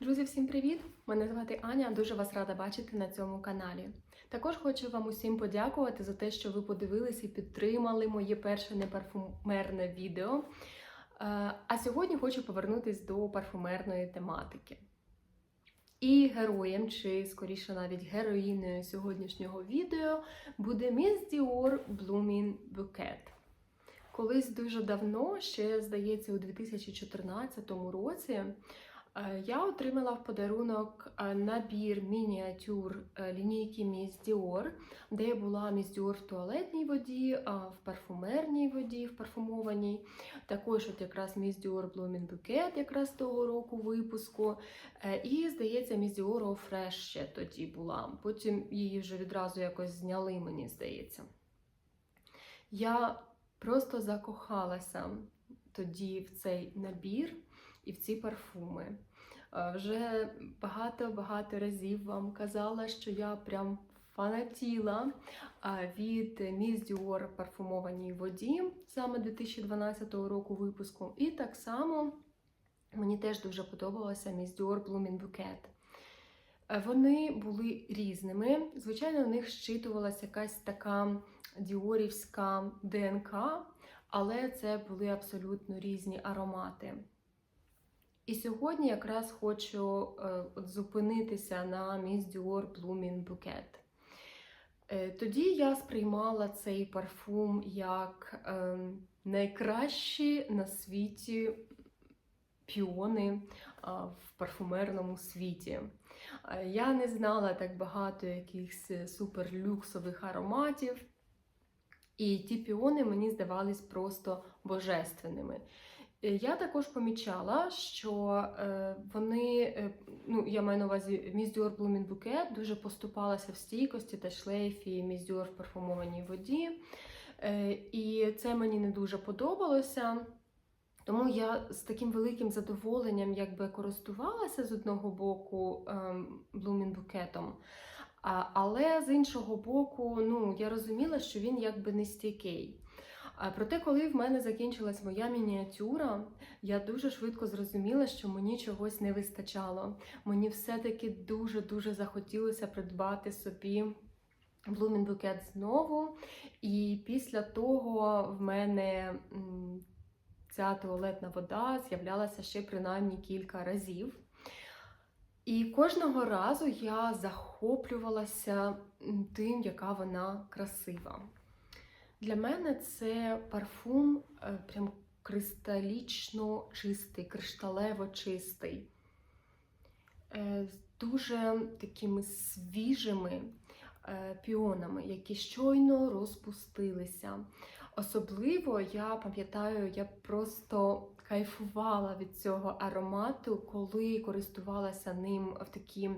Друзі, всім привіт! Мене звати Аня. Дуже вас рада бачити на цьому каналі. Також хочу вам усім подякувати за те, що ви подивились і підтримали моє перше непарфумерне відео. Е, А сьогодні хочу повернутись до парфумерної тематики. І героєм, чи скоріше навіть героїною сьогоднішнього відео буде Miss Dior Blooming Bouquet. Колись дуже давно, ще здається, у 2014 році, я отримала в подарунок е, набір мініатюр е, лінійки Miss Dior, де була Miss Dior в туалетній воді, в парфумерній воді, в парфумованій. Також от якраз Miss Dior Blooming Bouquet якраз того року випуску. Е, І, здається, Miss Dior Fresh ще тоді була. Потім її вже відразу якось зняли, мені здається. Я просто закохалася тоді в цей набір і в ці парфуми. Е, Вже багато-багато разів вам казала, що я прям фанатіла від Miss Dior парфумованій воді саме 2012 року випуску. І так само мені теж дуже подобалося Miss Dior Blooming Bouquet. Вони були різними. Звичайно, у них щитувалася якась така діорівська ДНК, але це були абсолютно різні аромати. І сьогодні якраз хочу е, от зупинитися на Miss Dior Blooming Bouquet. Е, Тоді я сприймала цей парфум як е, найкращі на світі піони а, в парфумерному світі. Е, Я не знала так багато якихось е, суперлюксових ароматів. І ті піони мені здавались просто божественними. Е, Я також помічала, що е, вони, е, ну я маю на увазі Dior Blooming дуже поступалася в стійкості та шлейфі Dior в парфумованій воді. І це мені не дуже подобалося. Тому я з таким великим задоволенням якби користувалася з одного боку ем, букетом. Але з іншого боку, ну я розуміла, що він якби не стійкий. Проте, коли в мене закінчилась моя мініатюра, я дуже швидко зрозуміла, що мені чогось не вистачало. Мені все-таки дуже-дуже захотілося придбати собі Bouquet знову. І після того в мене ця туалетна вода з'являлася ще принаймні кілька разів. І кожного разу я захоплювалася тим, яка вона красива. Для мене це парфум е, прям кристалічно чистий, кришталево чистий, е, з дуже такими свіжими е, піонами, які щойно розпустилися. Особливо я пам'ятаю, я просто кайфувала від цього аромату, коли користувалася ним в такі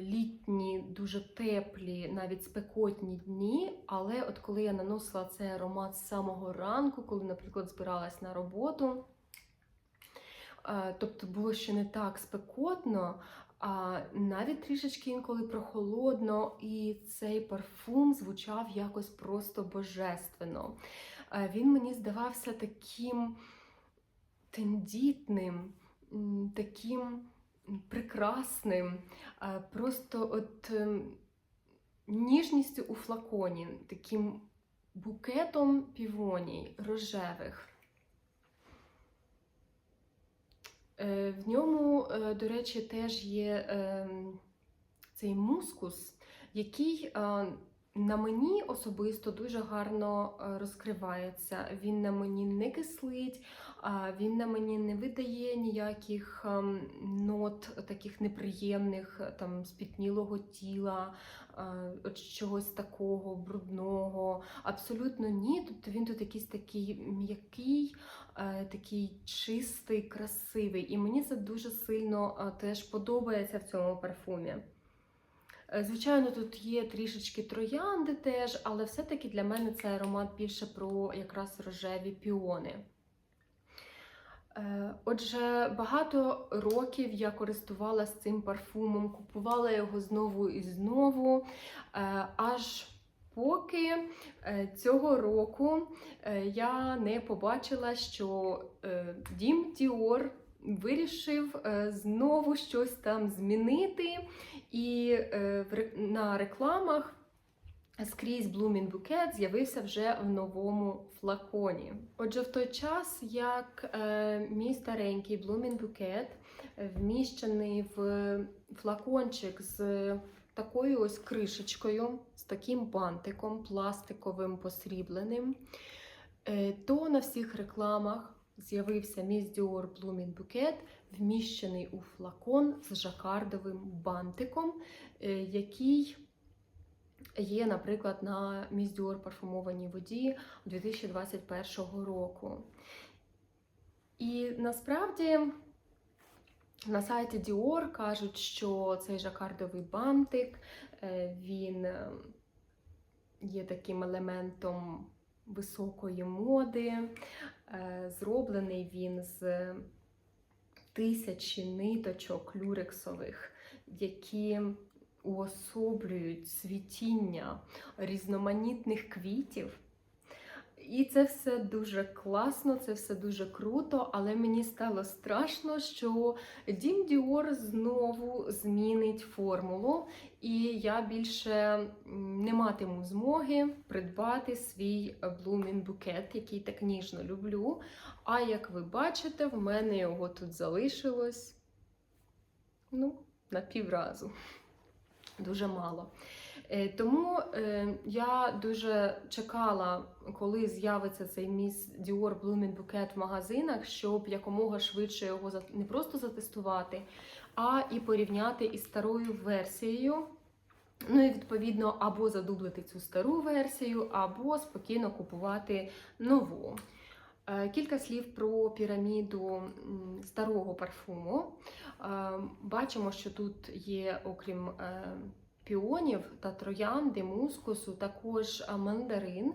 літні, дуже теплі, навіть спекотні дні. Але от коли я наносила цей аромат з самого ранку, коли, наприклад, збиралась на роботу, е, тобто було ще не так спекотно, а навіть трішечки інколи прохолодно, і цей парфум звучав якось просто божественно. Е, Він мені здавався таким тендітним, таким прекрасним, просто от ніжністю у флаконі, таким букетом півоній рожевих. Е, В ньому, е, до речі, теж є ем, цей мускус, який е, на мені особисто дуже гарно е, розкривається. Він на мені не кислить, він на мені не видає ніяких ем, нот таких неприємних, там спітнілого тіла, е, чогось такого брудного. Абсолютно ні. Тобто він тут якийсь такий м'який, е, такий чистий, красивий. І мені це дуже сильно е, теж подобається в цьому парфумі. Звичайно, тут є трішечки троянди теж, але все-таки для мене цей аромат більше про якраз рожеві піони. Е, Отже, багато років я користувалася цим парфумом, купувала його знову і знову, е, аж поки е, цього року я не побачила, що Дім Діор вирішив знову щось там змінити. І на рекламах скрізь Blooming Bouquet з'явився вже в новому флаконі. Отже, в той час, як е, мій старенький Blooming Bouquet вміщений в флакончик з такою ось кришечкою, з таким бантиком пластиковим посрібленим, е, то на всіх рекламах з'явився Miss Dior Blooming Bouquet, вміщений у флакон з жакардовим бантиком, е, який є, наприклад, на Dior парфумованій воді 2021 року. І насправді на сайті Dior кажуть, що цей жакардовий бантик е, він е, є таким елементом високої моди. Е, Зроблений він з тисячі ниточок люрексових, які уособлюють цвітіння різноманітних квітів. І це все дуже класно, це все дуже круто, але мені стало страшно, що Дім Діор знову змінить формулу, і я більше не матиму змоги придбати свій Blooming букет, який так ніжно люблю. А як ви бачите, в мене його тут залишилось ну, на півразу. Дуже мало. Е, Тому е, я дуже чекала, коли з'явиться цей міс Dior Blooming Bouquet в магазинах, щоб якомога швидше його не просто затестувати, а і порівняти із старою версією. Ну і відповідно або задублити цю стару версію, або спокійно купувати нову. Е, Кілька слів про піраміду старого парфуму. Е, Бачимо, що тут є, окрім е, піонів та троянди, мускусу, також мандарин.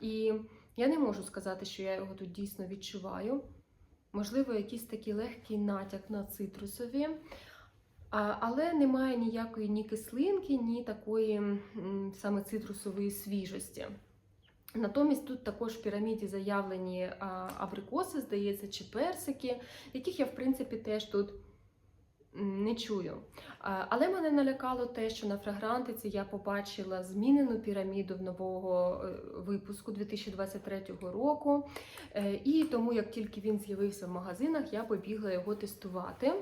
І я не можу сказати, що я його тут дійсно відчуваю. Можливо, якийсь такий легкий натяк на цитрусові. Але немає ніякої ні кислинки, ні такої саме цитрусової свіжості. Натомість тут також в піраміді заявлені абрикоси, здається, чи персики, яких я, в принципі, теж тут не чую. Але мене налякало те, що на фрагрантиці я побачила змінену піраміду в нового е, випуску 2023 року. Е, І тому, як тільки він з'явився в магазинах, я побігла його тестувати.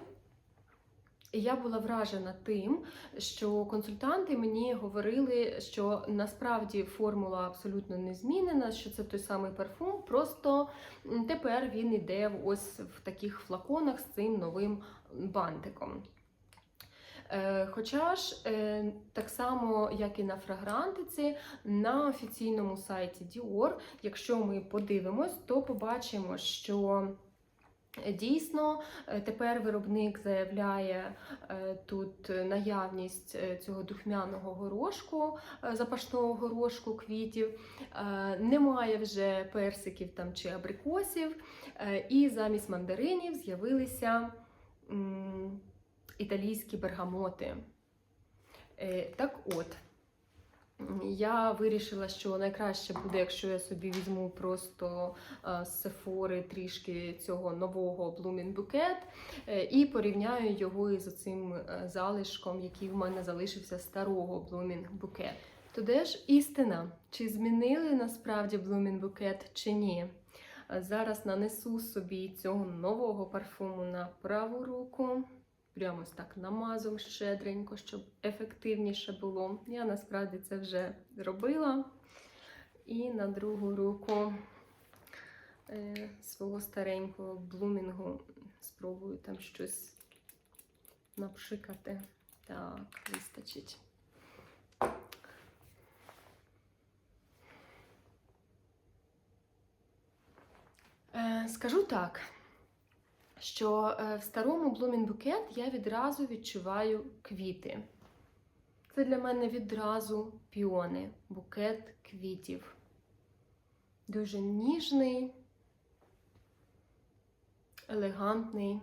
І я була вражена тим, що консультанти мені говорили, що насправді формула абсолютно не змінена, що це той самий парфум, просто тепер він іде ось в таких флаконах з цим новим бантиком. Е, Хоча ж е, так само, як і на фрагрантиці, на офіційному сайті Dior, якщо ми подивимось, то побачимо, що Дійсно, е, тепер виробник заявляє е, тут наявність е, цього духмяного горошку, запашного горошку квітів. Немає вже персиків там чи абрикосів, і замість мандаринів з'явилися італійські бергамоти. Так от. Я вирішила, що найкраще буде, якщо я собі візьму просто е, з Сефори трішки цього нового Blooming е, і порівняю його із цим залишком, який в мене залишився старого Blooming. То де ж істина? Чи змінили насправді Blooming Bouquet чи ні? Е, Зараз нанесу собі цього нового парфуму на праву руку. Прямо ось так намазом щедренько, щоб ефективніше було. Я насправді це вже робила. І на другу руку е, свого старенького блумінгу спробую там щось напшикати. Так, вистачить. Е, скажу так що е, в старому Blooming Bouquet я відразу відчуваю квіти. Це для мене відразу піони, букет квітів. Дуже ніжний, елегантний.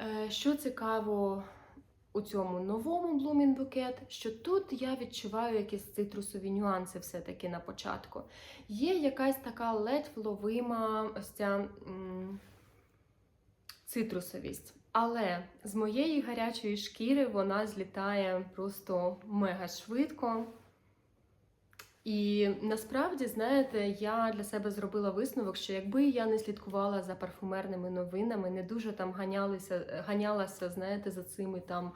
Е, Що цікаво у цьому новому Blooming Bouquet, що тут я відчуваю якісь цитрусові нюанси все-таки на початку. Є якась така ледь вловима ось ця. Цитрусовість. Але з моєї гарячої шкіри вона злітає просто мега швидко. І насправді, знаєте, я для себе зробила висновок, що якби я не слідкувала за парфумерними новинами, не дуже там ганялася, ганялася, знаєте, за цими там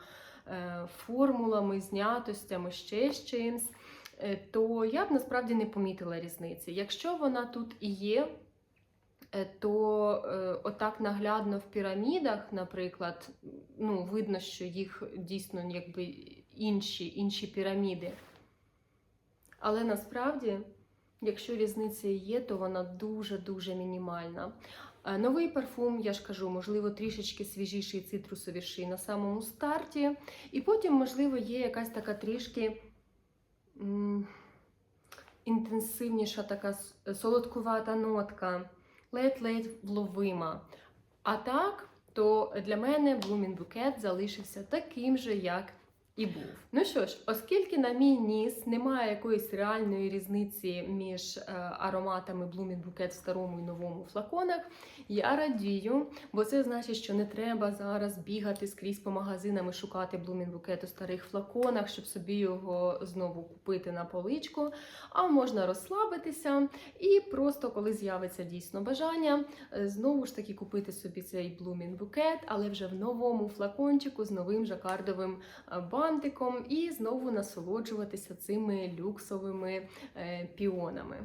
е, формулами, знятостями, ще з чимсь, е, то я б насправді не помітила різниці. Якщо вона тут і є, то е, отак наглядно в пірамідах, наприклад, ну, видно, що їх дійсно якби інші, інші піраміди. Але насправді, якщо різниця є, то вона дуже-дуже мінімальна. Е, Новий парфум, я ж кажу, можливо, трішечки свіжіший, цитрусовіший на самому старті. І потім, можливо, є якась така трішки інтенсивніша, така солодкувата нотка, ледь-ледь вловима. А так, то для мене Blooming Bouquet залишився таким же, як і був. Ну що ж, оскільки на мій ніс немає якоїсь реальної різниці між е, ароматами Blooming Bouquet в старому і новому флаконах, я радію, бо це значить, що не треба зараз бігати скрізь по магазинам і шукати Blooming Bouquet у старих флаконах, щоб собі його знову купити на поличку. А можна розслабитися і просто, коли з'явиться дійсно бажання, е, знову ж таки купити собі цей Blooming Bouquet, але вже в новому флакончику з новим жакардовим е, бантиком, і знову насолоджуватися цими люксовими е, піонами.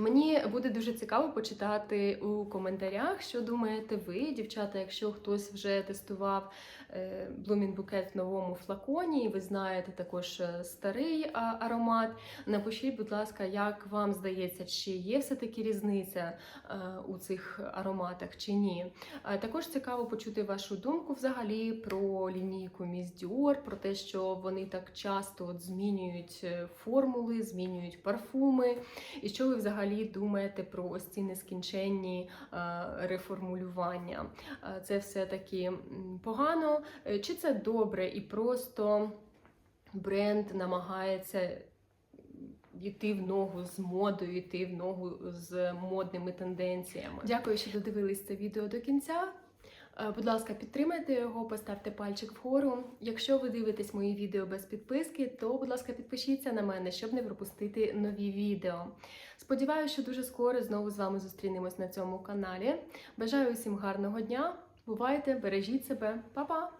Мені буде дуже цікаво почитати у коментарях, що думаєте ви, дівчата, якщо хтось вже тестував е, Blooming Bouquet в новому флаконі, і ви знаєте також е, старий аромат. Напишіть, будь ласка, як вам здається, чи є все-таки різниця е, у цих ароматах чи ні. Також цікаво почути вашу думку взагалі про лінійку Dior, про те, що вони так часто от змінюють формули, змінюють парфуми. І що ви взагалі думаєте про ось ці нескінченні е, реформулювання? Е, Це все таки погано, Е, чи це добре і просто бренд намагається йти в ногу з модою, йти в ногу з модними тенденціями. Дякую, що додивились це відео до кінця. Е, Будь ласка, підтримайте його, поставте пальчик вгору. Якщо ви дивитесь мої відео без підписки, то, будь ласка, підпишіться на мене, щоб не пропустити нові відео. Сподіваюся, що дуже скоро знову з вами зустрінемось на цьому каналі. Бажаю усім гарного дня. Бувайте, бережіть себе, Па-па!